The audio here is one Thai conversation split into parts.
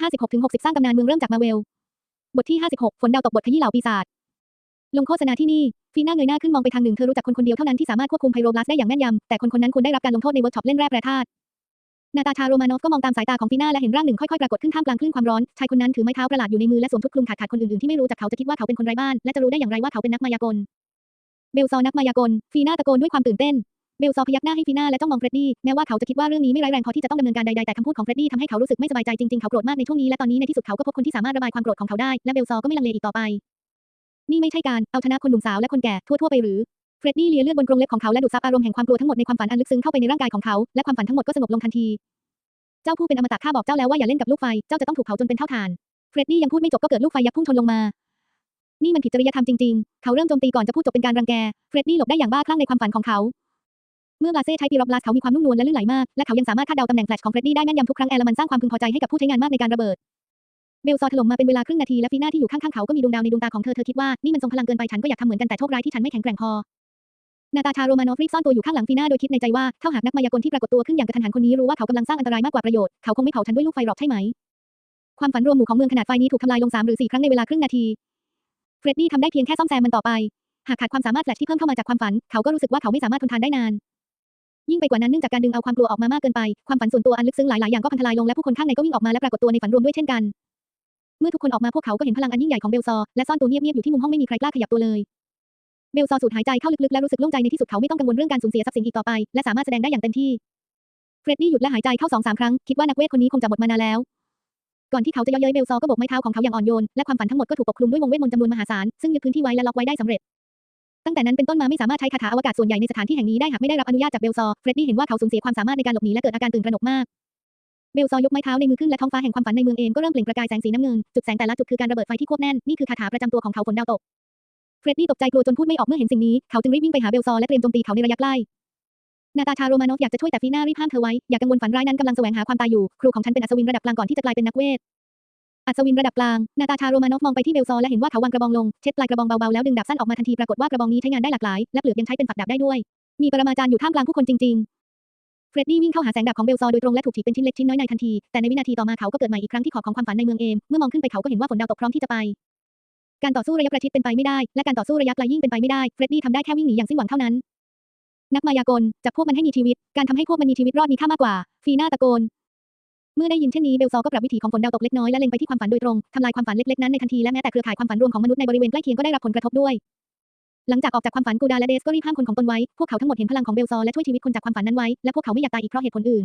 56ถึง60 สร้างตำนานเมืองเริ่มจากมาเวล บทที่ 56 ฝนดาวตกบทขยี้เหล่าปีศาจ ลงโฆษณาที่นี่ ฟีน่าเงยหน้าขึ้นมองไปทางหนึ่งเธอรู้จักคนคนเดียวเท่านั้นที่สามารถควบคุมไพโรบลัสได้อย่างแม่นยำ แต่คนคนนั้นควรได้รับการลงโทษในเวิร์กช็อปเล่นแร่แปรธาตุนาตาชาโรมานอฟก็มองตามสายตาของฟีน่าและเห็นร่างหนึ่งค่อยๆปรากฏขึ้นท่ามกลางคลื่นความร้อน ชายคนนั้นถือไม้เท้าประหลาดอยู่ในมือและสวมชุดคลุมขาดขาดคนอื่นๆที่ไม่รู้จักเขาจะคิดว่าเขาเป็นคนไร้บ้านและจะรู้ได้อย่างไรว่าเขาเป็นนักมายากล เบลซอนักมายากล ฟีน่าตะโกนด้วยความตื่นเต้น เบลซอพยักหน้าให้ฟีน่าและจ้องมองเฟรดดี้แม้ว่าเขาจะคิดว่าเรื่องนี้ไม่ร้ายแรงพอที่จะต้องดำเนินการใดๆแต่คำพูดของเฟรดดี้ทำให้เขารู้สึกไม่สบายใจจริงๆเขาโกรธมากในช่วงนี้และตอนนี้ในที่สุดเขาก็พบคนที่สามารถระบายความโกรธของเขาได้และเบลซอก็ไม่ลังเลอีกต่อไป นี่ไม่ใช่การเอาชนะคนหนุ่มสาวและคนแก่ทั่วๆไปหรือเฟรดดี้เลียเลือดบนกรงเล็บของเขาและดูดซับอารมณ์แห่งความกลัวทั้งหมดในความฝันอันลึกซึ้งเข้าไปในร่างกายของเขาและความฝันทั้งหมดก็สงบลงทันทีเจ้าผู้เป็นอมตะข้าบอกเจ้าแล้วว่าอย่าเล่นกับลูกไฟเจ้าจะต้องถูกเผาจนเป็นเท่าฐานเฟรดดี้ยังพูดไม่จบก็เกิดลูกไฟยักษ์พุ่งชนลงมานี่มันผิดจริยธรรมจริงๆ เขาเริ่มโจมตีก่อนจะพูดจบเป็นการรังแก เฟรดดี้หลบได้อย่างบ้าคลั่งในความฝันของเขา เมื่อบาเซ่ใช้ปีรอบลาสเขามีความนุ่มนวลและลื่นไหลมาก และเขายังสามารถคาดเดาตำแหน่งแฟลชของเฟรดดี้ได้แม่นยำทุกครั้งแอลมันสร้างความพึงพอใจให้กับผู้ใช้งานมากในการระเบิดเบลซอถล่มมาเป็นเวลาครึ่งนาทีและฟีน่าที่อยู่ข้างๆเขาก็มีดวงดาวในดวงตาของเธอเธอคิดว่านี่มันทรงพลังเกินไปฉันก็อยากทำเหมือนกันแต่โชคร้ายที่ฉันไม่แข็งแกร่งพอนาตาชาโรมานอฟรีบซ่อนตัวอยู่ข้างหลังฟีน่าโดยคิดในใจว่าถ้าหากนักมายากลที่ปรากฏตัวขึ้นอย่างกระทันหันคนนี้รู้ว่าเขากำลังสร้างอันตรายมากกว่าประโยชน์เขาคงไม่เผาฉันด้วยลูกไฟหรอกใช่ไหมความฝันรวมหมู่ของเมืองขนาดไฟนี้ถูกทำลายลงสามหรือสี่ครั้งในเวลาครึ่งนาทีเฟรดดี้ทำได้เพียงแค่ซ่อมแซมมันต่อไป หากขาดความสามารถแฟลชที่เพิ่มเข้ามาจากความฝัน เขาก็รู้สึกว่าเขาไม่สามารถทนทานได้นาน ยิ่งไปกว่านั้นเนื่องจากการดึงเอาความกลัวออกมามากเกินไป ความฝันส่วนตัวอันลึกซึ้งหลายๆอย่างก็พังทลายลงและผู้คนข้างในก็วิ่งออกมาและปรากฏตัวในฝันรวมด้วยเช่นกัน เมื่อทุกคนออกมาพวกเขาก็เห็นพลังอันยิ่งใหญ่ของเบลซอและซ่อนตัวเงียบๆอยู่ที่มุมห้องไม่มีใครกล้าขยับตัวเลย เบลซอสูดหายใจเข้าลึกๆและรู้สึกโล่งใจในที่สุดเขาไม่ต้องกังวลเรื่องการสูญเสียทรัพย์สินอีกต่อไป และสามารถแสดงได้อย่างเต็มที่ เฟรดดี้หยุดและหายใจเข้าสองสามครั้งคิดว่านักเวทคนนี้คงจะหมดมานานแล้วก่อนที่เขาจะย่อเย้ยเบลซอก็บกไม้เท้าของเขาอย่างอ่อนโยนและความฝันทั้งหมดก็ถูกปกคลุมด้วยวงเวทมนต์จำนวนมหาศาลซึ่งยึดพื้นที่ไว้และล็อกไว้ได้สำเร็จ ตั้งแต่นั้นเป็นต้นมาไม่สามารถใช้คาถาอวกาศส่วนใหญ่ในสถานที่แห่งนี้ได้หากไม่ได้รับอนุญาตจากเบลซอเฟรดดี้เห็นว่าเขาสูญเสียความสามารถในการหลบหนีและเกิดอาการตื่นตระหนกมาก เบลซอยกไม้เท้าในมือขึ้นและท้องฟ้าแห่งความฝันในเมืองเองก็เริ่มเปล่งประกายแสงสีน้ำเงิน จุดแสงแต่ละจุดคือการระเบิดไฟที่ควบแน่น นี่คือคาถาประจำตัวของเขาฝนดาวตก เฟรดดี้ตกใจกลัวจนพูดไม่ออกเมื่อเห็นสิ่งนี้ เขาจึงรีบวิ่งไปหาเบลซอและเตรียมโจมตีเขาในระยะใกล้นาตาชาโรมานอฟอยากจะช่วยแต่ฟีน่ารีบห้ามเธอไว้ อย่ากังวลฝันร้ายนั้นกำลังแสวงหาความตายอยู่ ครูของฉันเป็นอัศวินระดับกลางก่อนที่จะกลายเป็นนักเวท อัศวินระดับกลาง นาตาชาโรมานอฟมองไปที่เบลซอและเห็นว่าเขาวางกระบองลง เช็ดปลายกระบองเบาๆแล้วดึงดาบสั้นออกมาทันทีปรากฏว่ากระบองนี้ใช้งานได้หลากหลาย และเปลือกยังใช้เป็นฝักดาบได้ด้วย มีปรมาจารย์อยู่ท่ามกลางผู้คนจริงๆ เฟรดดี้วิ่งเข้าหาแสงดาบของเบลซอโดยตรงและถูกถีบเป็นชิ้นเล็กชิ้นน้อยในทันที แต่ในวินาทีต่อมาเขาก็เกิดใหม่อีกครั้งที่ขอบของความฝันในเมืองเอม เมื่อมองขึ้นไปเขาก็เห็นว่าฝนดาวตกพร้อมที่จะไป การต่อสู้ระยะประชิดเป็นไปไม่ได้ และการต่อสู้ระยะไกลยิ่งเป็นไปไม่ได้ เฟรดดี้ทำได้แค่วิ่งหนีอย่างสิ้นหวังเท่านั้น นักมายากลจับพวกมันให้มีชีวิต การทำให้พวกมันมีชีวิตรอดมีค่ามากกว่า ฟีน่าตะโกน เมื่อได้ยินเช่นนี้เบลซอก็ปรับวิถีของฝนดาวตกเล็กน้อยและเล็งไปที่ความฝันโดยตรงทำลายความฝันเล็กๆนั้นในทันทีและแม้แต่เครือข่ายความฝันรวมของมนุษย์ในบริเวณใกล้เคียงก็ได้รับผลกระทบด้วย หลังจากออกจากความฝันกูดาและเดสก็รีบห้ามคนของตนไว้พวกเขาทั้งหมดเห็นพลังของเบลซอและช่วยชีวิตคนจากความฝันนั้นไว้และพวกเขาไม่อยากตายอีกเพราะเหตุผลอื่น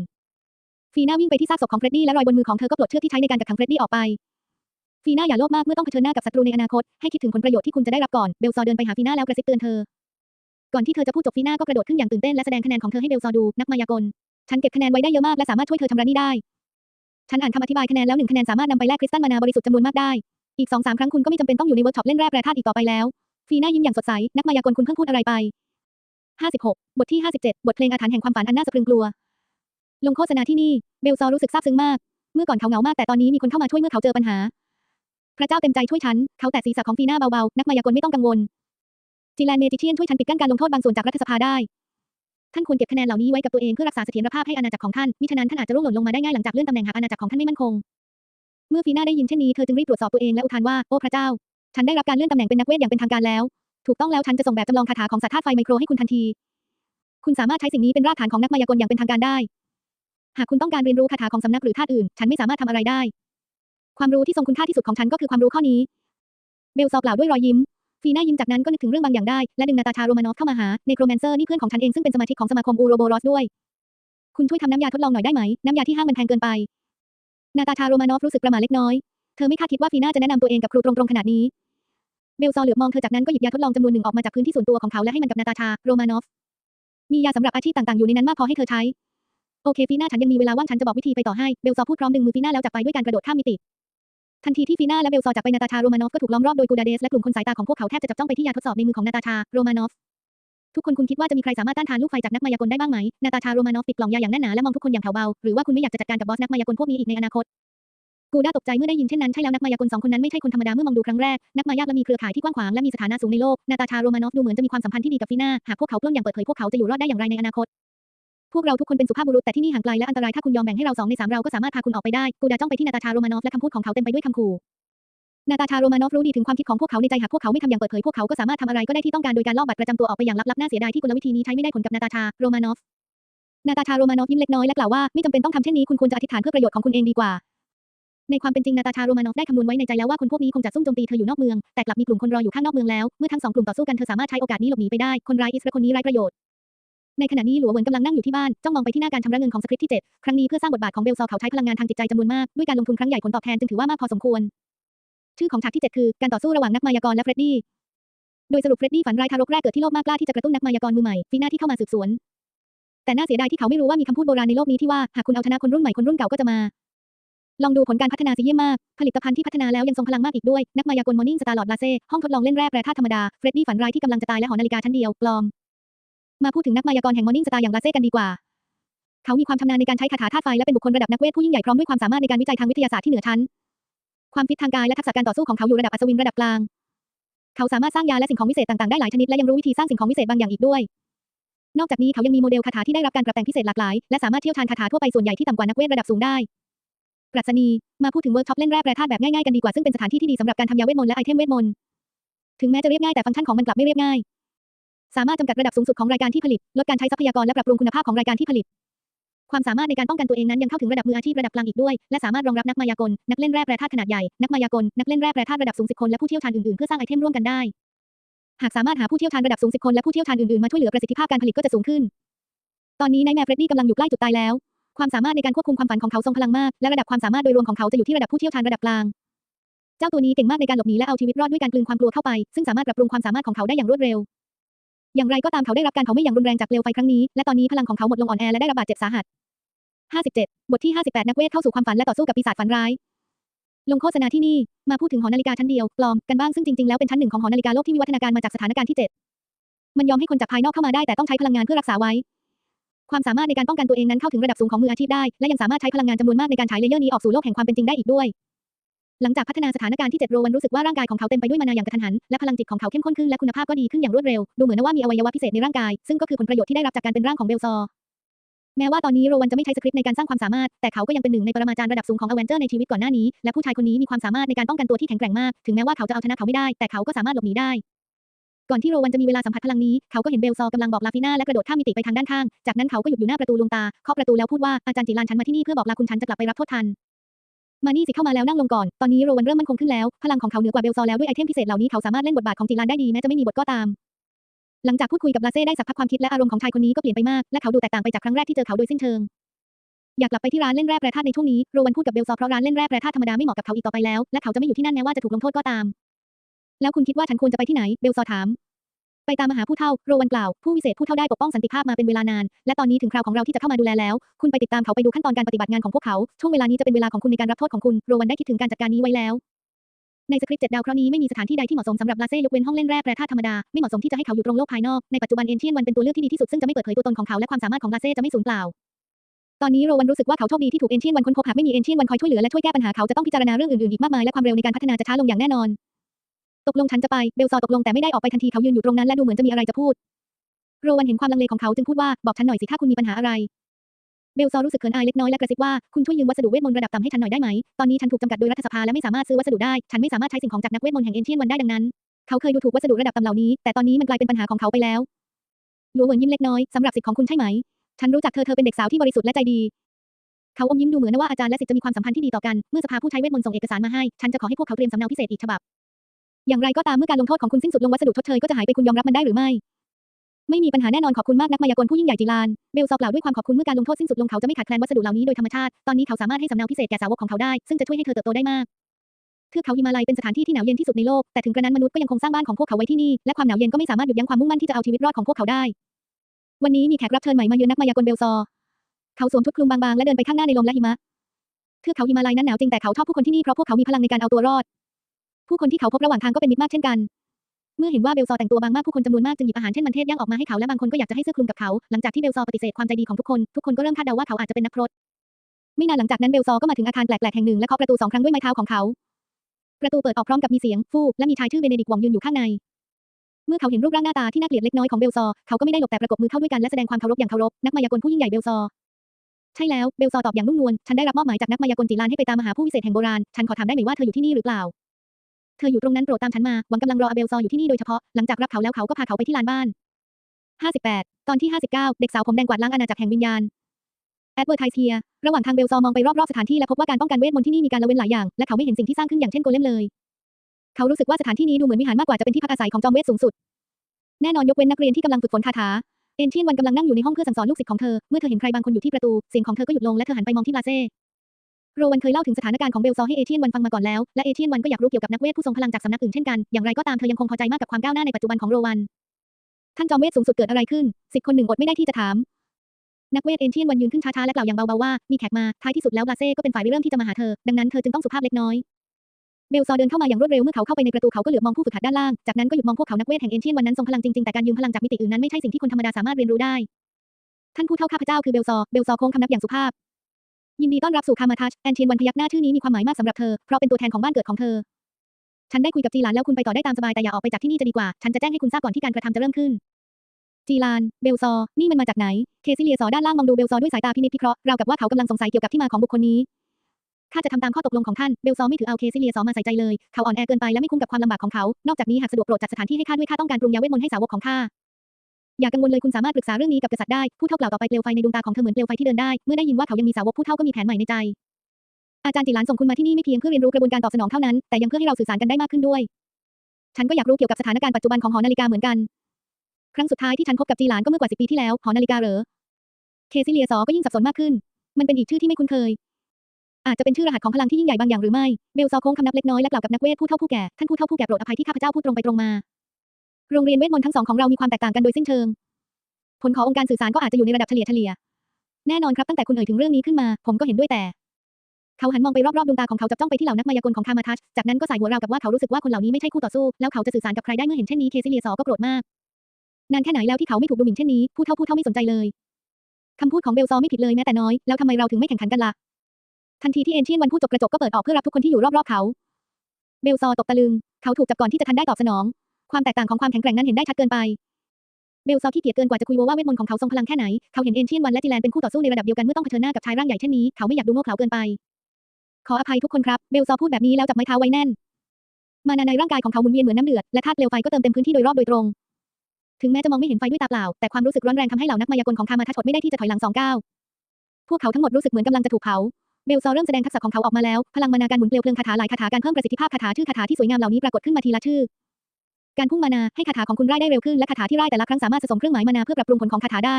ฟีน่าวิ่งไปที่ซากศพของเฟรดดี้และรอยบนมือของเธอก็ปลดเชือกที่ใช้ในการกักขังเฟรดดี้ออกไปฟีน่าอย่าโลภมากเมื่อต้องเผชิญหน้ากับศัตรูในอนาคตให้คิดถึงผลประโยชน์ที่คุณจะได้รับก่อนเบลซอเดินไปหาฟีน่าแล้วกระซิบเตือนเธอ ก่อนที่เธอจะพูดจบฟีน่าก็กระโดดขึ้นอย่างตื่นเต้นและแสดงคะแนนของเธอให้เบลซอดูนักมายากลฉันเก็บคะแนนไว้ได้เยอะมากและสามารถช่วยเธอชำระหนี้ได้ ฉันอ่านคำอธิบายคะแนนแล้วหนึ่งคะแนนสามารถนำไปแลกคริสตัลมานาบริสุทธิ์จำนวนมากได้ อีกสองสามครั้งคุณก็ไม่จำเป็นต้องอยู่ในเวิร์กช็อปเล่นแร่แปรธาตุอีกต่อไปแล้ว ฟีน่ายิ้มอย่างสดใส นักมายากลคุณเพิ่งพูดอะไรไป 56 บทที่ 57 บทเพลงอาถรรพ์แห่งความฝันอันน่าสะพรึงกลัว ลงโฆษณาที่นี่เบลซอรู้สึกซาบซึ้งมาก เมื่อก่อนเขาเหงามากแต่ตอนนี้มีคนเข้ามาช่วยเมื่อเขาเจอปัญหา พระเจ้าเต็มใจช่วยฉัน เขาแตะศีรษะของฟีน่าเบาๆ นักมายากลไม่ต้องกังวลจีแลนเมจิเชียนช่วยฉันปิดกั้นการลงโทษบางส่วนจากรัฐสภาได้ ท่านควรเก็บคะแนนเหล่านี้ไว้กับตัวเองเพื่อรักษาเสถียรภาพให้อาณาจักรของท่าน มิฉะนั้นท่านอาจจะร่วงหล่นลงมาได้ง่ายหลังจากเลื่อนตำแหน่งหากอาณาจักรของท่านไม่มั่นคง เมื่อฟีน่าได้ยินเช่นนี้เธอจึงรีบตรวจสอบตัวเองและอุทานว่า โอ้พระเจ้า ฉันได้รับการเลื่อนตำแหน่งเป็นนักเวทอย่างเป็นทางการแล้ว ถูกต้องแล้วฉันจะส่งแบบจำลองคาถาของสัตว์ธาตุไฟไมโครให้คุณทันที คุณสามารถใช้สิ่งนี้เป็นรากฐานของนักมายากลอย่างเป็นทางการได้ หากคุณต้องการเรียนรู้คาถาของสำนักหรือธาตุอื่น ฉันไม่สามารถทำอะไรได้ ความรู้ที่ทรงคุณค่าที่สุดของฉันก็คือความรู้ข้อนี้ เบลซอกล่าวด้วยรอยยิ้ม ฟีน่ายิ้มจากนั้นก็นึกถึงเรื่องบางอย่างได้ และดึงนาตาชาโรมานอฟเข้ามาหาเนโครแมนเซอร์นี่เพื่อนของฉันเองซึ่งเป็นสมาชิกของสมาคมอูโรโบรอสด้วย คุณช่วยทำน้ำยาทดลองหน่อยได้ไหม น้ำยาที่ห้างมันแพงเกินไป นาตาชาโรมานอฟรู้สึกประหม่าเล็กน้อย เธอไม่คาดคิดว่าฟีน่าจะแนะนำตัวเองกับครูตรงๆขนาดนี้เบลซอเหลือบมองเธอจากนั้นก็หยิบยาทดลองจำนวนหนึ่งออกมาจากพื้นที่ส่วนตัวของเขาและให้มันกับนาตาชาโรมานอฟมียาสำหรับอาชีพต่างๆอยู่ในนั้นมากพอให้เธอใช้โอเคฟีน่าฉันยังมีเวลาว่างฉันจะบอกวิธีไปต่อให้เบลซอพูดพร้อมดึงมือฟีน่าแล้วจับไปด้วยการกระโดดข้ามมิติ ทันทีที่ฟีน่าและเบลซอจากไปนาตาชาโรมานอฟก็ถูกล้อมรอบโดยกูดาเดสและกลุ่มคนสายตาของพวกเขาแทบจะจับจ้องไปที่ยาทดสอบในมือของนาตาชาโรมานอฟทุกคนคุณคิดว่าจะมีใครสามารถต้านทานลูกไฟจากนักมายากลได้บ้างไหม นาตาชาโรมานอฟปิดกล่องยาอย่างแน่นหนาและมองทุกคนอย่างแผ่วเบา หรือว่าคุณไม่อยากจะจัดการกับบอสนักมายากลพวกนี้อีกในอนาคต กูด้าตกใจเมื่อได้ยินเช่นนั้นใช่แล้วนักมายากลสองคนนั้นไม่ใช่คนธรรมดาเมื่อมองดูครั้งแรก นักมายากลมีเครือข่ายที่กว้างขวางและมีสถานะสูงในโลก นาตาชาโรมานอฟดูเหมือนจะมีความสัมพันธ์ที่ดีกับฟีน่า หากพวกเขาปล้นอย่างเปิดเผยพวกเขาจะอยู่รอดได้อย่างไรในอนาคต พวกเราทุกคนเป็นสุภาพบุรุษแต่ที่นี่ห่างไกลและอันตรายถ้าคุณยอมแบ่งให้เราสองในสามเราก็สามารถพาคุณออกไปได้กูดาจ้องไปที่นาตาชาโรมานอฟและคำพูดของเขาเต็มไปด้วยคำขู่นาตาชาโรมานอฟรู้ดีถึงความคิดของพวกเขาในใจหากพวกเขาไม่ทำอย่างเปิดเผยพวกเขาก็สามารถทำอะไรก็ได้ที่ต้องการโดยการลอกบัตรประจำตัวออกไปอย่างลับๆน่าเสียดายที่กลวิธีนี้ใช้ไม่ได้ผลกับนาตาชาโรมานอฟนาตาชาโรมานอฟยิ้มเล็กน้อยและกล่าวว่าไม่จำเป็นต้องทำเช่นนี้คุณควรจะอธิษฐานเพื่อประโยชน์ของคุณเองดีกว่า ในความเป็นจริงนาตาชาโรมานอฟได้คำนวณไว้ในใจแล้วว่าคนพวกนี้คงจะซุ่มโจมตีเธออยู่นอกเมืองแต่กลับมีกลุ่มคนรออยู่ข้างนอกเมืองแล้วเมื่อทั้งสองกลุ่มต่อสู้กันเธอสามารถใช้โอกาสนี้หลบหนีไปได้คนร้ายอิสระคนนี้ไร้ประโยชน์ ในขณะนี้หลัวเหวินกำลังนั่งอยู่ที่บ้านจ้องมองไปที่หน้าการชำระเงินของสคริปต์ที่ 7 ครั้งนี้เพื่อสร้างบทบาทของเบลซอเขาใช้พลังงานทางจิตใจจำนวนมากด้วยการลงทุนครั้งใหญ่ผลตอบแทนจึงถือว่ามากพอสมควร ชื่อของฉากที่ 7 คือการต่อสู้ระหว่างนักมายากลและเฟรดดี้โดยสรุปเฟรดดี้ฝันร้ายทารกแรกเกิดที่โลภมากกล้าที่จะกระตุ้นนักมายากลมือใหม่ฟีน่าที่เข้ามาสืบสวน แต่น่าเสียดายที่เขาไม่รู้ว่ามีคำพูดโบราณในโลกนี้ที่ว่าหากคุณเอาชนะคนรุ่นใหม่คนรุ่นเก่าก็จะมา ลองดูผลการพัฒนาสิเยี่ยมมาก ผลิตภัณฑ์ที่พัฒนาแล้วยังทรงพลังมากอีกด้วย นักมายากลมอร์นิ่งสตาร์ลอดลาเซ่ห้องทดลองเล่นแร่แปรธาตุธรรมดาเฟรดดี้ฝันร้ายที่กำลังจะตายและหอนาฬิกาชั้นเดียวปลอม มาพูดถึงนักมายากลแห่งมอร์นิ่งสตาร์อย่างลาเซ่กันดีกว่า เขามีความชำนาญในการใช้คาถาธาตุไฟและเป็นบุคคลระดับนักเวทผู้ยิ่งใหญ่พร้อมด้วยความสามารถในการวิจัยทางวิทยาศาสตร์ที่เหนือชั้น ความฟิตทางกายและทักษะการต่อสู้ของเขาอยู่ระดับอัศวินระดับกลาง เขาสามารถสร้างยาและสิ่งของวิเศษต่างๆได้หลายชนิดและยังรู้วิธีสร้างสิ่งของวิเศษบางอย่างอีกด้วย นอกจากนี้เขายังมีโมเดลคาถาที่ได้รับการปรับแต่งพิเศษหลากหลายและสามารถเชี่ยวชาญคาถาทั่วไปส่วนใหญ่ที่ต่ำกว่านักเวทระดับสูงได้ปรัชนีมาพูดถึงเวิร์กช็อปเล่นแร่แปรธาตุแบบง่ายๆกันดีกว่าซึ่งเป็นสถานที่ที่ดีสำหรับการทำยาเวทมนต์และไอเทมเวทมนต์ถึงแม้จะเรียบง่ายแต่ฟังก์ชันของมันกลับไม่เรียบง่าย สามารถจำกัดระดับสูงสุดของรายการที่ผลิต ลดการใช้ทรัพยากรและปรับปรุงคุณภาพของรายการที่ผลิต ความสามารถในการป้องกันตัวเองนั้นยังเข้าถึงระดับมืออาชีพระดับกลางอีกด้วย และสามารถรองรับนักมายากล นักเล่นแร่แปรธาตุขนาดใหญ่ นักมายากล นักเล่นแร่แปรธาตุระดับสูง10คนและผู้เชี่ยวชาญอื่นๆ เพื่อสร้างไอเทมร่วมกันได้ หากสามารถหาผู้เชี่ยวชาญระดับสูง10คนและผู้เชี่ยวชาญอื่นๆ มาช่วยเหลือประสิทธิภาพการผลิตก็จะสูงขึ้น ตอนนี้นายแมร์เฟรดดี้กำลังอยู่ใกล้จุดตายแล้ว ความสามารถในการควบคุมความฝันของเขาทรงพลังมาก และระดับความสามารถโดยรวมของเขาจะอยู่ที่ระดับผู้เชี่ยวชาญระดับกลางเจ้าตัวนี้เก่งมากในการหลบหนีและเอาชีวิตรอดด้วยการกลืนความกลัวเข้าไป ซึ่งสามารถปรับปรุงความสามารถของเขาได้อย่างรวดเร็ว อย่างไรก็ตามเขาได้รับการเผาไหม้อย่างรุนแรงจากเปลวไฟครั้งนี้ และตอนนี้พลังของเขาหมดลงอ่อนแอและได้รับบาดเจ็บสาหัส 57 บทที่ 58 นักเวทเข้าสู่ความฝันและต่อสู้กับปีศาจฝันร้าย ลงโฆษณาที่นี่ มาพูดถึงหอนาฬิกาชั้นเดียวปลอมกันบ้างซึ่งจริงๆแล้วเป็นชั้นหนึ่งของหอนาฬิกาโลกที่วิวัฒนาการมาจากสถานการณ์ที่ 7 มันยอมให้คนจากภายนอกเข้ามาได้แต่ต้องใช้พลังงานเพื่อรักษาไว้ ความสามารถในการป้องกันตัวเองนั้นเข้าถึงระดับสูงของมืออาชีพได้ และยังสามารถใช้พลังงานจำนวนมากในการฉายเลเยอร์นี้ออกสู่โลกแห่งความเป็นจริงได้อีกด้วย หลังจากพัฒนาสถานการณ์ที่7โรวันรู้สึกว่าร่างกายของเขาเต็มไปด้วยมานาอย่างกระทันหัน และพลังจิตของเขาเข้มข้นขึ้นและคุณภาพก็ดีขึ้นอย่างรวดเร็ว ดูเหมือนว่ามีอวัยวะพิเศษในร่างกาย ซึ่งก็คือผลประโยชน์ที่ได้รับจากการเป็นร่างของเบลซอแม้ว่าตอนนี้โรวันจะไม่ใช้สคริปต์ในการสร้างความสามารถ แต่เขาก็ยังเป็นหนึ่งในปรมาจารย์ระดับสูงของอเวนเจอร์ในชีวิตก่อนหน้านี้ และผู้ชายคนนี้มีความสามารถในการป้องกันตัวที่แข็งแกร่งมาก ถึงแม้ว่าเขาจะเอาชนะเขาไม่ได้ แต่เขาก็สามารถหลบหนีได้ ก่อนที่โรวันจะมีเวลาสัมผัสพลังนี้ เขาก็เห็นเบลซอกำลังบอกลาฟิน่าและกระโดดข้ามมิติไปทางด้านข้าง จากนั้นเขาก็หยุดอยู่หน้าประตูลวงตาเคาะประตูแล้วพูดว่าอาจารย์จิรานฉันมาที่นี่เพื่อบอกลาคุณฉันจะกลับไปรับโทษทัน มานี่สิเข้ามาแล้วนั่งลงก่อน ตอนนี้โรวันเริ่มมั่นคงขึ้นแล้ว พลังของเขาเหนือกว่าเบลซอแล้วด้วยไอเทมพิเศษเหล่านี้เขาสามารถเล่นบทบาทของจิรานได้ดีแม้จะไม่มีบทก็ตาม หลังจากพูดคุยกับลาเซ่ได้สักพักความคิดและอารมณ์ของชายคนนี้ก็เปลี่ยนไปมาก และเขาดูแตกต่างไปจากครั้งแรกที่เจอเขาโดยสิ้นเชิง อยากกลับไปที่ร้านเล่นแร่แปรธาตุในช่วงนี้ โรวันพูดกับเบลซอเพราะร้านเล่นแร่แปรธาตุธรรมดาไม่เหมาะกับเขาอีกต่อไปแล้ว และเขาจะไม่อยู่ที่นั่นแม้ว่าจะถูกลงโทษก็ตาม แล้วคุณคิดว่าฉันควรจะไปที่ไหน เบลซอถาม ไปตามมหาผู้เฒ่า โรวันกล่าว ผู้วิเศษผู้เฒ่าได้ปกป้องสันติภาพมาเป็นเวลานาน และตอนนี้ถึงคราวของเราที่จะเข้ามาดูแลแล้ว คุณไปติดตามเขาไปดูขั้นตอนการปฏิบัติงานของพวกเขา ช่วงเวลานี้จะเป็นเวลาของคุณในการรับโทษของคุณ โรวันได้คิดถึงการจัดการนี้ไว้แล้ว ในสคริปต์เจ็ดดาวคราะห์นี้ไม่มีสถานที่ใดที่เหมาะสมสำหรับลาเซ่ยกเว้นห้องเล่นแร่แปรธาตุธรรมดา ไม่เหมาะสมที่จะให้เขาอยู่ตรงโลกภายนอก ในปัจจุบันเอนเชียนวันเป็นตัวเลือกที่ดีที่สุดซึ่งจะไม่เปิดเผยตัวตนของเขาและความสามารถของลาเซ่จะไม่สูญเปล่าตอนนี้โรวันรู้สึกว่าเขาโชคดีที่ถูกเอนเชียนวันค้นพบหากไม่มีเอนเชียนวันคอยช่วยเหลือและช่วยแก้ปัญหาเขาจะต้องพิจารณาเรื่องอื่นๆอีกมากมายและความเร็วในการพัฒนาจะช้าลงอย่างแน่นอน ตกลงฉันจะไป เบลซอตกลงแต่ไม่ได้ออกไปทันทีเขายืนอยู่ตรงนั้นและดูเหมือนจะมีอะไรจะพูด โรวันเห็นความลังเลของเขาจึงพูดว่า บอกฉันหน่อยสิถ้าคุณมีปัญหาอะไร เบลซอรู้สึกเขินอายเล็กน้อยและกระซิบว่า คุณช่วยยืมวัสดุเวทมนต์ระดับต่ำให้ฉันหน่อยได้ไหม ตอนนี้ฉันถูกจำกัดโดยรัฐสภาและไม่สามารถซื้อวัสดุได้ ฉันไม่สามารถใช้สิ่งของจากนักเวทมนต์แห่งเอนเชียนวันได้ดังนั้น เขาเคยดูถูกวัสดุระดับต่ำเหล่านี้ แต่ตอนนี้มันกลายเป็นปัญหาของเขาไปแล้วหลัวเหวินยิ้มเล็กน้อยสำหรับสิทธิ์ของคุณใช่ไหม ฉันรู้จักเธอเธอเป็นเด็กสาวที่บริสุทธิ์และใจดีเขาอมยิ้มดูเหมือนว่าอาจารย์และศิษย์จะมีความสัมพันธ์ที่ดีต่อกัน เมื่อสภาผู้ใช้เวทมนต์ส่งเอกสารมาให้ ฉันจะขอให้พวกเขาเตรียมสำเนาพิเศษอีกฉบับ อย่างไรก็ตามเมื่อการลงโทษของคุณสิ้นสุดลงวัสดุชดเชยก็จะหายไปคุณยอมรับมันได้หรือไม่ ไม่มีปัญหาแน่นอนขอบคุณมากนักมายากลผู้ยิ่งใหญ่จิลาน เบลซอกล่าวด้วยความขอบคุณเมื่อการลงโทษสิ้นสุดลงเขาจะไม่ขาดแคลนวัสดุเหล่านี้โดยธรรมชาติ ตอนนี้เขาสามารถให้สำเนาพิเศษแก่สาวกของเขาได้ ซึ่งจะช่วยให้เธอเติบโตได้มากเทือกเขาหิมาลัยเป็นสถานที่ที่หนาวเย็นที่สุดในโลก แต่ถึงกระนั้นมนุษย์ก็ยังคงสร้างบ้านของพวกเขาไว้ที่นี่ และความหนาวเย็นก็ไม่สามารถหยุดยั้งความมุ่งมั่นที่จะเอาชีวิตรอดของพวกเขาได้ วันนี้มีแขกรับเชิญใหม่มาเยือนนักมายากลเบลซอ เขาสวมชุดคลุมบางๆและเดินไปข้างหน้าในลมและหิมะ เทือกเขาหิมาลัยนั้นหนาวจริงแต่เขาชอบผู้คนที่นี่เพราะพวกเขามีพลังในการเอาตัวรอด ผู้คนที่เขาพบระหว่างทางก็เป็นมิตรมากเช่นกัน เมื่อเห็นว่าเบลซอแต่งตัวบางมากผู้คนจำนวนมากจึงหยิบอาหารเช่นมันเทศย่างออกมาให้เขาและบางคนก็อยากจะให้เสื้อคลุมกับเขา หลังจากที่เบลซอปฏิเสธความใจดีของทุกคน ทุกคนก็เริ่มคาดเดาว่าเขาอาจจะเป็นนักพรตไม่นานหลังจากนั้นเบลซอก็มาถึงอาคารแปลกๆแห่งหนึ่งและเคาะประตูสองครั้งด้วยไม้เท้าของเขา ประตูเปิดออกพร้อมกับมีเสียงฟู่และมีชายชื่อเบเนดิกต์หวองยืนอยู่ข้างใน เมื่อเขาเห็นรูปร่างหน้าตาที่น่าเกลียดเล็กน้อยของเบลซอเขาก็ไม่ได้หลบแต่ประกบมือเข้าด้วยกันและแสดงความเคารพอย่างเคารพนักมายากลผู้ยิ่งใหญ่เบลซอใช่แล้วเบลซอตอบอย่างนุ่มนวลฉันได้รับมอบหมายจากนักมายากลจีรานให้ไปตามหาผู้วิเศษแห่งโบราณฉันขอถามได้ไหมว่าเธออยู่ที่นี่หรือเปล่า เธออยู่ตรงนั้นโปรดตามฉันมา หวังกำลังรออาเบลซออยู่ที่นี่โดยเฉพาะ หลังจากรับเขาแล้วเขาก็พาเขาไปที่ลานบ้าน 58 ตอนที่ 59 เด็กสาวผมแดงกวาดล้างอาณาจักรแห่งวิญญาณแอดเวอร์ไทเทียระหว่างทางเบลซอมองไปรอบๆสถานที่และพบว่าการป้องกันเวทมนต์ที่นี่มีการละเว้นหลายอย่าง และเขาไม่เห็นสิ่งที่สร้างขึ้นอย่างเช่นโกเลมเลย เขารู้สึกว่าสถานที่นี้ดูเหมือนวิหารมากกว่าจะเป็นที่พักอาศัยของจอมเวทสูงสุด แน่นอนยกเว้นนักเรียนที่กำลังฝึกฝนคาถา เอนเชียนวันกำลังนั่งอยู่ในห้องเพื่อสั่งสอนลูกศิษย์ของเธอ เมื่อเธอเห็นใครบางคนอยู่ที่ประตู เสียงของเธอก็หยุดลงและเธอหันไปมองที่ลาเซ่ โรวันเคยเล่าถึงสถานการณ์ของเบลซอให้เอเชียนวันฟังมาก่อนแล้ว และเอเชียนวันก็อยากรู้เกี่ยวกับนักเวทผู้ทรงพลังจากสำนักอื่นเช่นกัน อย่างไรก็ตามเธอยังคงพอใจมากกับความก้าวหน้าในปัจจุบันของโรวัน ท่านจอมเวทสูงสุดเกิดอะไรขึ้น สิทธิ์คนหนึ่งอดไม่ได้ที่จะถาม นักเวทเอเชียนวันยืนขึ้นช้าๆและกล่าวอย่างเบาๆว่า มีแขกมา ท้ายที่สุดแล้วบลาเซ่ก็เป็นฝ่ายริเริ่มที่จะมาหาเธอ ดังนั้นเธอจึงต้องสุภาพเล็กน้อย เบลซอเดินเข้ามาอย่างรวดเร็วเมื่อเขาเข้าไปในประตูเขาก็เหลือบมองผู้ฝึกหัดด้านล่าง จากนั้นก็หยุดมองพวกเขานักเวทแห่งเอเชียนวันนั้นทรงพลังจริงๆแต่การยืมพลังจากมิติอื่นนั้นไม่ใช่สิ่งที่คนธรรมดาสามารถเรียนรู้ได้ ท่านผู้เท่าข้าพเจ้าคือเบลซอ เบลซอโค้งคำนับอย่างสุภาพ ยินดีต้อนรับสู่คามาทัชแอนเชียนวันพยักหน้าชื่อนี้มีความหมายมากสำหรับเธอ เพราะเป็นตัวแทนของบ้านเกิดของเธอ ฉันได้คุยกับจีหลานแล้วคุณไปต่อได้ตามสบายแต่อย่าออกไปจากที่นี่จะดีกว่า ฉันจะแจ้งให้คุณทราบก่อนที่การกระทำจะเริ่มขึ้น จีลาน เบลซอ นี่มันมาจากไหน เคซิเลียสอด้านล่างมองดูเบลซอด้วยสายตาพินิจพิเคราะห์ ราวกับว่าเขากำลังสงสัยเกี่ยวกับที่มาของบุคคลนี้ข้าจะทำตามข้อตกลงของท่าน เบลซอไม่ถือเอาเคซิเลียสอมาใส่ใจเลย เขาอ่อนแอเกินไปและไม่คุ้มกับความลำบากของเขา นอกจากนี้หากสะดวกโปรดจัดสถานที่ให้ข้าด้วยข้าต้องการปรุงยาเวทมนต์ให้สาวกของข้า อย่ากังวลเลยคุณสามารถปรึกษาเรื่องนี้กับกษัตริย์ได้ ผู้เท่ากล่าวต่อไปเปลวไฟในดวงตาของเธอเหมือนเปลวไฟที่เดินได้ เมื่อได้ยินว่าเขายังมีสาวกผู้เท่าก็มีแผนใหม่ในใจ อาจารย์จิหลานส่งคุณมาที่นี่ไม่เพียงเพื่อเรียนรู้กระบวนการตอบสนองเท่านั้น แต่ยังเพื่อให้เราสื่อสารกันได้มากขึ้นด้วย ฉันก็อยากรู้เกี่ยวกับสถานการณ์ปัจจุบันของหอนาฬิกาเหมือนกัน ครั้งสุดท้ายที่ฉันพบกับจีหลานก็เมื่อกว่าสิปีที่แล้ว หอนาฬิกาเหรอ เคซิเลียซอก็ยิ่งสับสนมากขึ้น มันเป็นอีกชื่อที่ไม่คุ้นเคย อาจจะเป็นชื่อรหัสของพลังที่ยิ่งใหญ่บางอย่างหรือไม่ เบลซอโค้งคำนับเล็กน้อยและกล่าวกับนักเวทผู้เฒ่าผู้แก่ ท่านผู้เฒ่าผู้แก่โปรดอภัยที่ข้าพเจ้าพูดตรงไปตรงมา โรงเรียนเวทมนต์ทั้งสองของเรามีความแตกต่างกันโดยสิ้นเชิง ผลขององค์การสื่อสารก็อาจจะอยู่ในระดับเฉลี่ยเฉลี่ย แน่นอนครับตั้งแต่คุณเอ่ยถึงเรื่องนี้ขึ้นมา ผมก็เห็นด้วยแต่ เขาหันมองไปรอบๆดวงตาของเขาจับจ้องไปที่เหล่านักมายากลของคามาทัชจากนั้นก็สายหัวเรากับว่าเขารู้สึกว่าคนเหล่านี้ไม่ใช่คู่ต่อสู้ แล้วเขาจะสื่อสารกับใครได้เมื่อเห็นเช่นนี้เคซิเลียซอก็โกรธมากนานแค่ไหนแล้วที่เขาไม่ถูกดูหมิ่นเช่นนี้ผู้เฒ่าผู้เฒ่าไม่สนใจเลยคำพูดของเบลซอไม่ผิดเลยแม้แต่น้อยแล้วทำไมเราถึงไม่แข่งขันกันล่ะทันทีที่เอนเชียนวันพูดจบกระจกก็เปิดออกเพื่อรับทุกคนที่อยู่รอบๆเขา เบลซอตกตะลึง เขาถูกจับก่อนที่จะทันได้ตอบสนอง ความแตกต่างของความแข็งแกร่งนั้นเห็นได้ชัดเกินไป เบลซอขี้เกียจเกินกว่าจะคุยโวว่าเวทมนต์ของเขาทรงพลังแค่ไหน เขาเห็นเอนเชียนวันและจิแลนเป็นคู่ต่อสู้ในระดับเดียวกันเมื่อต้องเผชิญหน้ากับชายร่างใหญ่เช่นนี้ เขาไม่อยากดูโง่เขลาเกินไป ขออภัยทุกคนครับ เบลซอพูดแบบนี้แล้วจับไม้เท้าไว้แน่น มานาในร่างกายของเขาหมุนเวียนเหมือนน้ำเดือด และธาตุเปลวไฟก็เติมเต็มพื้นที่โดยรอบโดยตรง ถึงแม้จะมองไม่เห็นไฟด้วยตาเปล่า แต่ความรู้สึกร้อนแรงทำให้เหล่านักมายากลของคามาทัชดไม่ได้ที่จะถอยหลังสองก้าว พวกเขาทั้งหมดรู้สึกเหมือนกำลังจะถูกเผาเบลซอเริ่มแสดงทักษะของเขาออกมาแล้ว พลังมานาการหมุนเปลวเพลิงคาถาหลายคาถาการเพิ่มประสิทธิภาพคาถาชื่อคาถาที่สวยงามเหล่านี้ปรากฏขึ้นมาทีละชื่อ การพุ่งมานาให้คาถาของคุณร่ายได้เร็วขึ้นและคาถาที่ร่ายแต่ละครั้งสามารถสะสมเครื่องหมายมานาเพื่อปรับปรุงผลของคาถาได้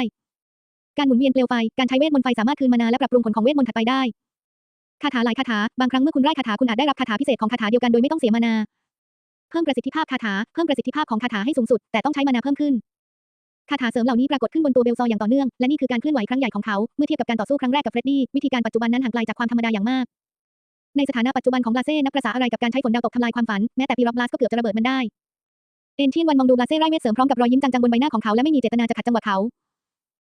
การหมุนเวียนเปลวไฟ การใช้เวทมนต์ไฟสามารถคืนมานาและปรับปรุงผลของเวทมนต์ถัดไปได้ คาถาหลายคาถา บางครั้งเมื่อคุณไล่คาถาคุณอาจได้รับคาถาพิเศษของคาถาเดียวกันโดยไม่ต้องเสียมานา เพิ่มประสิทธิภาพคาถา เพิ่มประสิทธิภาพของคาถาให้สูงสุด แต่ต้องใช้มานาเพิ่มขึ้น คาถาเสริมเหล่านี้ปรากฏขึ้นบนตัวเบลซออย่างต่อเนื่อง และนี่คือการเคลื่อนไหวครั้งใหญ่ของเขา เมื่อเทียบกับการต่อสู้ครั้งแรกกับเฟรดดี้ วิธีการปัจจุบันนั้นห่างไกลจากความธรรมดาอย่างมากในสถานะปัจจุบันของลาเซ่นับประษาอะไรกับการใช้ฝนดาวตกทำลายความฝัน แม้แต่ปีร็อกบลาสก็เกือบจะระเบิดมันได้ เอนเชียนวันมองดูบลาเซ่ไร้เวทเสริมพร้อมกับรอยยิ้มจางๆบนใบหน้าของเขาและไม่มีเจตนาจะขัดจังหวะเขา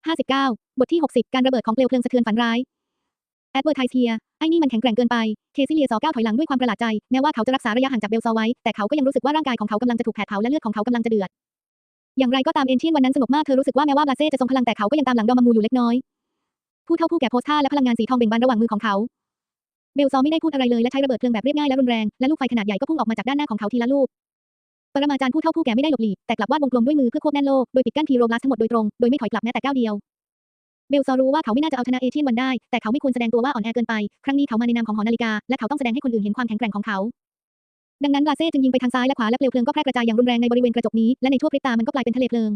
59 บทที่ 60 การระเบิดของเปลวเพลิงสะเทือนฝันร้ายแอดเวอร์ไทเทียไอ้นี่มันแข็งแกร่งเกินไป เคซิเลียซอก้าวถอยหลังด้วยความประหลาดใจ แม้ว่าเขาจะรักษาระยะห่างจากเบลซอไว้ แต่เขาก็ยังรู้สึกว่าร่างกายของเขากำลังจะถูกแผดเผาและเลือดของเขากำลังจะเดือด อย่างไรก็ตามเอนเชียนวันนั้นสงบมาก เธอรู้สึกว่าแม้ว่าบลาเซ่จะทรงพลังแต่เขาก็ยังตามหลังดอมมูอยู่เล็กน้อย ผู้เท่าผู้แก่โพสท่าและพลังงานสีทองเบ่งบานระหว่างมือของเขา เบลซอไม่ได้พูดอะไรเลยและใช้ระเบิดเพลิงแบบเรียบง่ายและรุนแรง และลูกไฟขนาดใหญ่ก็พุ่งออกมาจากด้านหน้าของเขาทีละลูก ปรมาจารย์ผู้เท่าผู้แก่ไม่ได้หลบหลีกแต่กลับวาดวงกลมด้วยมือเพื่อควบแน่นโลก โดยปิดกั้นพีโรบลัสทั้งหมดโดยตรง โดยไม่ถอยกลับแม้แต่ก้าวเดียว เบลซอรู้ว่าเขาไม่น่าจะเอาชนะเอเชียนวันได้ แต่เขาไม่ควรแสดงตัวว่าอ่อนแอเกินไป ครั้งนี้เขามาในนามของหอนาฬิกา และเขาต้องแสดงให้คนอื่นเห็นความแข็งแกร่งของเขา ดังนั้นบลาเซ่จึงยิงไปทางซ้ายและขวาและเปลวเพลิงก็แพร่กระจายอย่างรุนแรงในบริเวณกระจกนี้ และในชั่วพริบตามันก็กลายเป็นทะเลเพลิง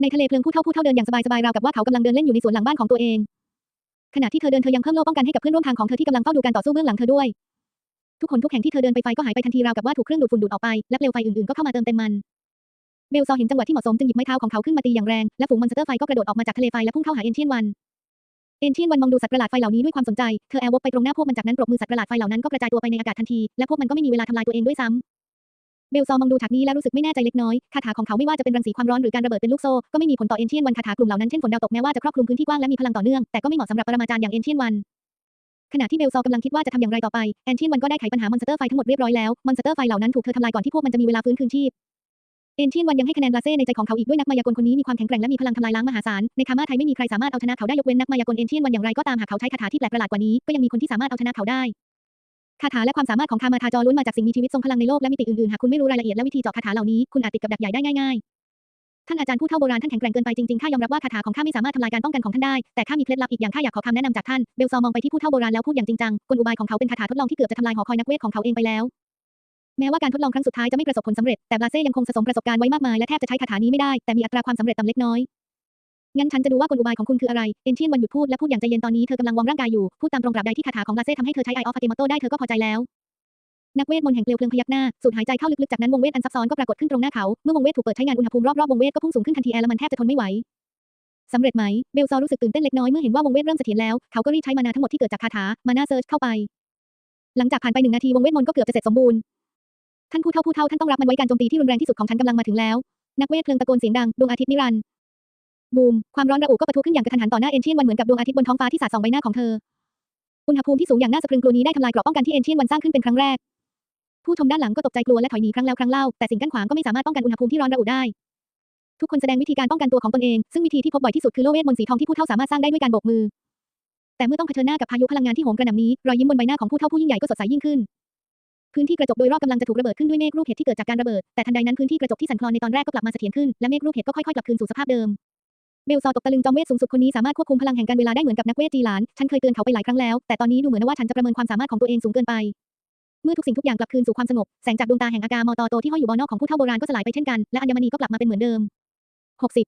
ในทะเลเพลิงผู้เท่าผู้เท่าเดินอย่างสบายๆราวกับว่าเขากำลังเดินเล่นอยู่ในสวนหลังบ้านของตัวเองขณะที่เธอเดินเธอยังเพิ่มโล่ป้องกันให้กับเพื่อนร่วมทางของเธอที่กำลังเฝ้าดูการต่อสู้เบื้องหลังเธอด้วย ทุกคนทุกแห่งที่เธอเดินไปไฟก็หายไปทันทีราวกับว่าถูกเครื่องดูดฝุ่นดูดออกไป และเปลวไฟอื่นๆก็เข้ามาเติมเต็มมันเบลซอเห็นจังหวะที่เหมาะสมจึงหยิบไม้เท้าของเขาขึ้นมาตีอย่างแรงและฝูงมอนสเตอร์ไฟก็กระโดดออกมาจากทะเลไฟและพุ่งเข้าหาเอนเชียนวันเอนเชียนวันมองดูสัตว์ประหลาดไฟเหล่านี้ด้วยความสนใจ เธอแอร์วกไปตรงหน้าพวกมันจากนั้นปรบมือสัตว์ประหลาดไฟเหล่านั้นก็กระจายตัวไปในอากาศทันที และพวกมันก็ไม่มีเวลาทำลายตัวเองด้วยซ้ำเบลซอมองดูฉากนี้แล้วรู้สึกไม่แน่ใจเล็กน้อยคาถาของเขาไม่ว่าจะเป็นรังสีความร้อนหรือการระเบิดเป็นลูกโซ่ก็ไม่มีผลต่อเอนเชียนวันคาถากลุ่มเหล่านั้นเช่นฝนดาวตกแม้ว่าจะครอบคลุมพื้นที่กว้างและมีพลังต่อเนื่องแต่ก็ไม่เหมาะสำหรับปรมาจารย์อย่างเอนเชียนวัน ขณะที่เบลซอกำลังคิดว่าจะทำอย่างไรต่อไป แอนเชียนวันก็ได้ไขปัญหามอนสเตอร์ไฟทั้งหมดเรียบร้อยแล้ว มอนสเตอร์ไฟเหล่านั้นถูกเธอทำลายก่อนที่พวกมันจะมีเวลาฟื้นคืนชีพเอนเชียนวันยังให้คะแนนลาเซ่ในใจของเขาอีกด้วยนักมายากลคนนี้มีความแข็งแกร่งและมีพลังทำลายล้างมหาศาล ในคามาไทยไม่มีใครสามารถเอาชนะเขาได้ยกเว้นนักมายากลเอนเชียนวันอย่างไรก็ตามหากเขาใช้คาถาที่แปลกประหลาดกว่านี้ก็ยังมีคนที่สามารถเอาชนะเขาได้คาถาและความสามารถของคามาทาจอล้วนมาจากสิ่งมีชีวิตทรงพลังในโลกและมิติอื่นๆหากคุณไม่รู้รายละเอียดและวิธีเจาะคาถาเหล่านี้คุณอาจติดกับดักใหญ่ได้ง่ายๆ ท่านอาจารย์ผู้เฒ่าโบราณท่านแข็งแกร่งเกินไปจริงๆข้ายอมรับว่าคาถาของข้าไม่สามารถทำลายการป้องกันของท่านได้ แต่ข้ามีเคล็ดลับอีกอย่างข้าอยากขอคำแนะนำจากท่าน เบลซอมองไปที่ผู้เฒ่าโบราณแล้วพูดอย่างจริงจัง กลอุบายของเขาเป็นคาถาทดลองที่เกือบจะทำลายหอคอยนักเวทของเขาเองไปแล้ว แม้ว่าการทดลองครั้งสุดท้ายจะไม่ประสบผลสำเร็จ แต่บลาเซ่ยังคงสะสมประสบการณ์ไว้มากมายและแทบจะใช้คาถานี้ไม่ได้ แต่มีอัตราความสำเร็จต่ำเล็กน้อยงั้นฉันจะดูว่ากลอุบายของคุณคืออะไร เอนเชียนวันหยุดพูดและพูดอย่างใจเย็นตอนนี้เธอกำลังวอร์มร่างกายอยู่ พูดตามตรงกราบใดที่คาถาของลาเซ่ทำให้เธอใช้ไอออฟฟาติมโตได้เธอก็พอใจแล้ว นักเวทมนต์แห่งเปลวเพลิงพยักหน้า สูดหายใจเข้าลึกๆ จากนั้นวงเวทอันซับซ้อนก็ปรากฏขึ้นตรงหน้าเขา เมื่อวงเวทถูกเปิดใช้งานอุณหภูมิรอบๆวงเวทก็พุ่งสูงขึ้นทันทีแอร์แลมันแทบจะทนไม่ไหวสำเร็จไหม เบลซอรู้สึกตื่นเต้นเล็กน้อยเมื่อเห็นว่าวงเวทเริ่มเสถียรแล้ว เขาก็รีบใช้มานาทั้งหมดที่เกิดจากคาถา มานาเซิร์ชเข้าไป หลังจากผ่านไปหนึ่งนาทีวงเวทมนต์ก็เกือบจะเสร็จสมบูรณ์ ท่านผู้เฒ่าผู้เฒ่าท่านต้องรับมันไว้การโจมตีที่รุนแรงที่สุดของฉันกำลังมาถึงแล้ว นักเวทเพลิงตะโกนเสียงดัง ดวงอาทิตย์นิรันดร์ บูม ความร้อนระอุก็ปะทุขึ้นอย่างกระทันหันต่อหน้าเอนเชียนวันเหมือนกับดวงอาทิตย์บนท้องฟ้าที่สาดส่องใบหน้าของเธอ อุณหภูมิที่สูงอย่างน่าสะพรึงกลัวนี้ได้ทำลายเกราะป้องกันที่เอนเชียนวันสร้างขึ้นเป็นครั้งแรก ผู้ชมด้านหลังก็ตกใจกลัวและถอยหนีครั้งแล้วครั้งเล่า แต่สิ่งกั้นขวางก็ไม่สามารถป้องกันอุณหภูมิที่ร้อนระอุได้ ทุกคนแสดงวิธีการป้องกันตัวของตนเอง ซึ่งวิธีที่พบบ่อยที่สุดคือโลเวทมนต์สีทองที่ผู้เฒ่าสามารถสร้างได้ด้วยการโบกมือ แต่เมื่อต้องเผชิญหน้ากับพายุพลังงานที่โหมกระหน่ำนี้ รอยยิ้มบนใบหน้าของผู้เฒ่าผู้ยิ่งใหญ่ก็สดใสยิ่งขึ้น พื้นที่กระจกโดยรอบกำลังจะถูกระเบิดขึ้นด้วยเมฆรูปเห็ดที่เกิดจากการระเบิด แต่ทันใดนั้นพื้นที่กระจกที่สั่นคลอนในตอนแรกก็กลับมาเสถียรขึ้น และเมฆรูปเห็ดก็ค่อยๆกลับคืนสู่สภาพเดิมเบลซอตกตะลึงจอมเวทสูงสุดคนนี้สามารถควบคุมพลังแห่งการเวลาได้เหมือนกับนักเวทจีหลาน ฉันเคยเตือนเขาไปหลายครั้งแล้ว แต่ตอนนี้ดูเหมือนว่าฉันจะประเมินความสามารถของตัวเองสูงเกินไป เมื่อทุกสิ่งทุกอย่างกลับคืนสู่ความสงบ แสงจากดวงตาแห่งอากามอตอโตที่ห้อยอยู่บนนอกของผู้เฒ่าโบราณก็สลายไปเช่นกัน และอัญมณีก็กลับมาเป็นเหมือนเดิม 60